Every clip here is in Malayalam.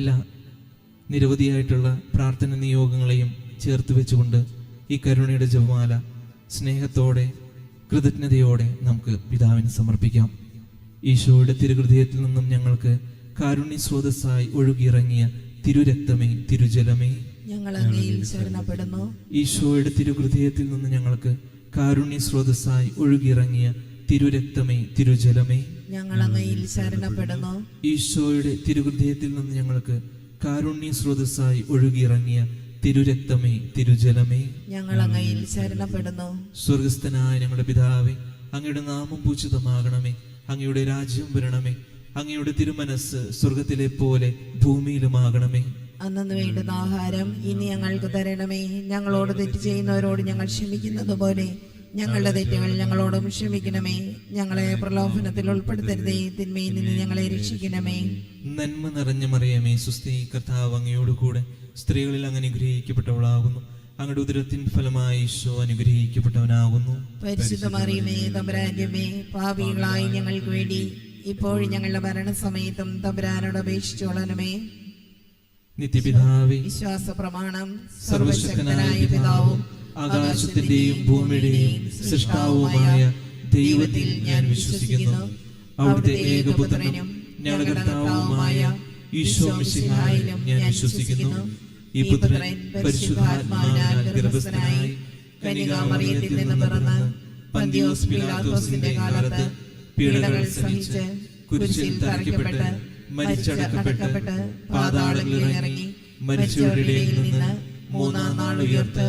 എല്ലാ നിരവധിയായിട്ടുള്ള പ്രാർത്ഥന നിയോഗങ്ങളെയും ചേർത്ത് വെച്ചുകൊണ്ട് ഈ കരുണയുടെ ജപമാല സ്നേഹത്തോടെ കൃതജ്ഞതയോടെ നമുക്ക് പിതാവിന് സമർപ്പിക്കാം. ഈശോയുടെ തിരുഹൃദയത്തിൽ നിന്നും ഞങ്ങൾക്ക് കാരുണ്യ സ്രോതസ്സായി ഒഴുകിയിറങ്ങിയ തിരുരക്തമേ തിരുജലമേ. ഞങ്ങൾ ഈശോയുടെ തിരുഹൃദയത്തിൽ നിന്ന് ഞങ്ങൾക്ക് കാരുണ്യ സ്രോതസ്സായി ഒഴുകിയിറങ്ങിയ തിരുരക്തമേ തിരുജലമേ. ഞങ്ങൾ അങ്ങയിൽ ശരണപ്പെടുന്നു ഈശോയുടെ തിരുഹൃദയത്തിൽ നിന്ന് ഞങ്ങൾക്ക് കാരുണ്യ സ്രോതസ്സായി ഒഴുകിയിറങ്ങിയ തിരുരക്തമേ തിരുജലമേ. ഞങ്ങൾ അങ്ങയിൽ ശരണപ്പെടുന്നു സ്വർഗസ്ഥനായ ഞങ്ങളുടെ പിതാവേ അങ്ങയുടെ നാമം പൂജിതമാകണമേ. അങ്ങയുടെ രാജ്യം വരണമേ. അങ്ങയുടെ തിരുമനസ് സ്വർഗത്തിലെ പോലെ ഭൂമിയിലുമാകണമേ. അന്നു വേണ്ടുന്ന ആഹാരം ഇനി ഞങ്ങൾക്ക് തരണമേ. ഞങ്ങളോട് തെറ്റ് ചെയ്യുന്നവരോട് ഞങ്ങൾ ക്ഷമിക്കുന്നത് പോലെ ഞങ്ങളുടെ തെറ്റുകൾ ഞങ്ങളോടും ക്ഷമിക്കണമേ. ഞങ്ങളെ പ്രലോഭനത്തിൽ ഉൾപ്പെടുത്തരുതേ. തിന്മയിൽ നിന്ന് ഞങ്ങളെ രക്ഷിക്കണമേ. നന്മ നിറഞ്ഞ മറിയമേ സുസ്ഥി കർത്താവ് അങ്ങയോട് കൂടെ സ്ത്രീകളിൽ അങ്ങ് അനുഗ്രഹിക്കപ്പെട്ടവളാകുന്നു അങ്ങയുടെ ഉദരത്തിൻ ഫലമായി ഈശോ അനുഗ്രഹിക്കപ്പെട്ടവനാകുന്നു. പരിശുദ്ധ മറിയമേ തമ്പരാജ്യമേ പാപികളായി ഞങ്ങൾക്ക് വേണ്ടി ഇപ്പോൾ ഞങ്ങളുടെ മരണസമയത്തും തമ്പരാനോട് അപേക്ഷിച്ചോളണമേ നിത്യപിതാവേ വിശ്വാസ പ്രമാണം സർവശക്തനായ പിതാവും ആകാശത്തിന്റെയും ഭൂമിയുടെയും സൃഷ്ടാവുമായ ദൈവത്തിൽ ഞാൻ വിശ്വസിക്കുന്നു. അവിടുത്തെ ഏകപുത്രനും ഞങ്ങളുടെ കർത്താവുമായ ഈശോ മിശിഹായിലും ഞാൻ വിശ്വസിക്കുന്നു. ഈ പുത്രൻ പരിശുദ്ധാത്മാവിനാൽ ഗർഭസ്ഥനായി കനികാമറിയത്തിൽ നിന്ന് പിറന്ന് പന്തിയോസ് പിലാത്തോസിന്റെ കാലത്ത് പീഡകൾ സഹിച്ച് കുരിശിൽ തറയ്ക്കപ്പെട്ട് മരിച്ചടക്കപ്പെട്ട് പാതാളങ്ങളിൽ ഇറങ്ങി മരിച്ചവരുടെ നിന്ന് മൂന്നാം നാൾ ഉയർത്ത്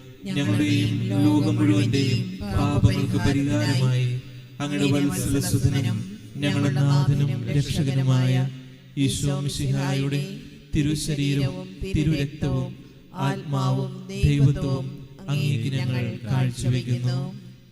ഞങ്ങളുടെയും ലോകം മുഴുവന്റെയും പാപങ്ങൾക്ക് പരിഹാരമായി അങ്ങയുടെ വത്സലസുധനും ഞങ്ങളുടെ നാഥനും രക്ഷകനുമായ ഈശോ മിശിഹായുടെ തിരുശരീരവും തിരുരക്തവും ആത്മാവും ദൈവത്വവും അങ്ങേക്ക് ഞങ്ങൾ കാഴ്ചവെക്കുന്നു.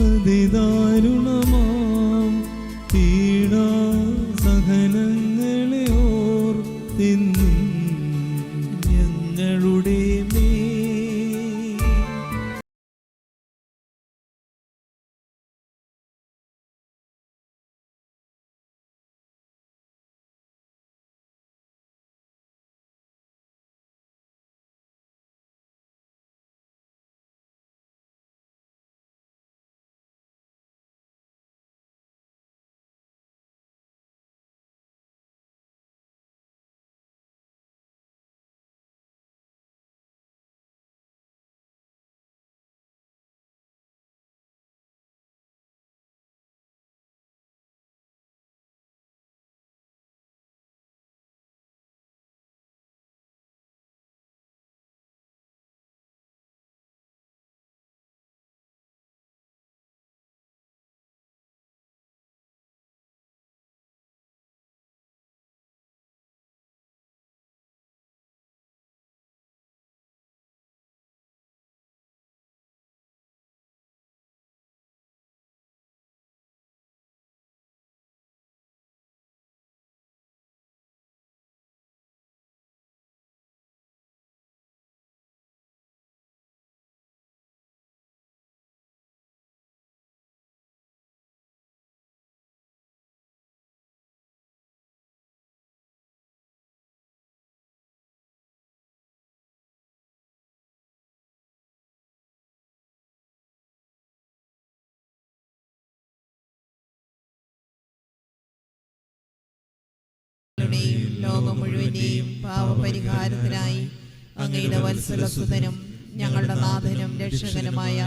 അതിദാരുണമാം? ലോകം മുഴുവന്റെയും പാവപരിഹാരത്തിനായി അങ്ങയുടെ വത്സലസുതനും ഞങ്ങളുടെ നാഥനും രക്ഷകനുമായ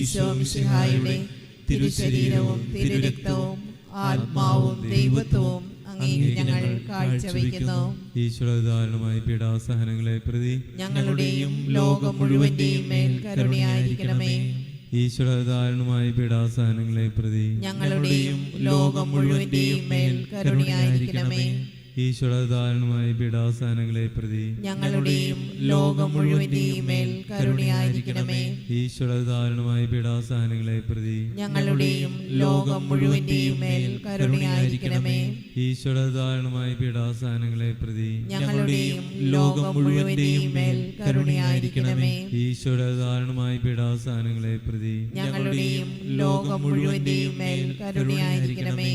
ഈശോ മിശിഹായുടെ തിരുശരീരവും തിരുരക്തവും ആത്മാവും ദൈവത്വവും ഞങ്ങൾ കാഴ്ചവെക്കുന്നു. ഈശ്വരധാരണമായ പീഡാസഹനങ്ങളെ പ്രതി ഞങ്ങളുടെയും ലോകം മുഴുവന്റെയും മേൽ കരുണയായിരിക്കണമേ. ഈശ്വരധാരണമായ പീഡാസഹനങ്ങളെ പ്രതി ഞങ്ങളുടെയും ലോകം മുഴുവന്റെയും മേൽ കരുണയായിരിക്കണമേ. ഈശ്വരധാരണമായ പീഡാസഹനങ്ങളെ പ്രതി ഞങ്ങളുടെയും ലോകം മുഴുവന്റെയും മേൽ കരുണയായിരിക്കണമേ. ഈശ്വരധാരണമായ പീഡാസഹനങ്ങളെ പ്രതി ഞങ്ങളുടെയും ലോകം മുഴുവന്റെയും മേൽ കരുണയായിരിക്കണമേ. ഈശ്വരധാരണമായ പീഡാസഹനങ്ങളെ പ്രതി ഞങ്ങളുടെയും ലോകം മുഴുവന്റെയും മേൽ കരുണയായിരിക്കണമേ. ഈശ്വരധാരണമായ പീഡാസഹനങ്ങളെ പ്രതി ഞങ്ങളുടെയും ലോകം മുഴുവന്റെയും മേൽ കരുണയായിരിക്കണമേ.